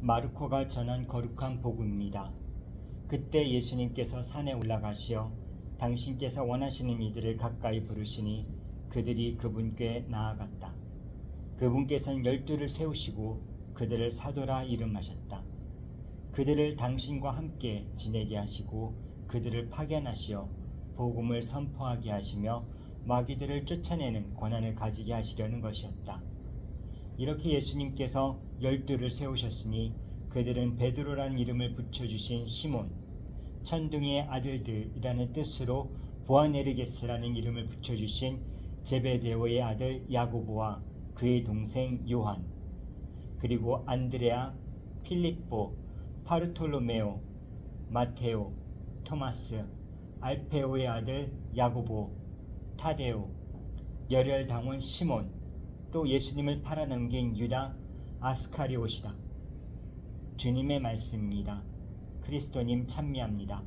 마르코가 전한 거룩한 복음입니다. 그때 예수님께서 산에 올라가시어 당신께서 원하시는 이들을 가까이 부르시니 그들이 그분께 나아갔다. 그분께서는 열두를 세우시고 그들을 사도라 이름하셨다. 그들을 당신과 함께 지내게 하시고 그들을 파견하시어 복음을 선포하게 하시며 마귀들을 쫓아내는 권한을 가지게 하시려는 것이었다. 이렇게 예수님께서 열두를 세우셨으니 그들은 베드로라는 이름을 붙여주신 시몬, 천둥의 아들들이라는 뜻으로 보아네르게스라는 이름을 붙여주신 제베데오의 아들 야고보와 그의 동생 요한, 그리고 안드레아, 필립보, 파르톨로메오, 마테오, 토마스, 알페오의 아들 야고보, 타데오, 열혈당원 시몬, 또 예수님을 팔아넘긴 유다 아스카리옷이다. 주님의 말씀입니다. 그리스도님 찬미합니다.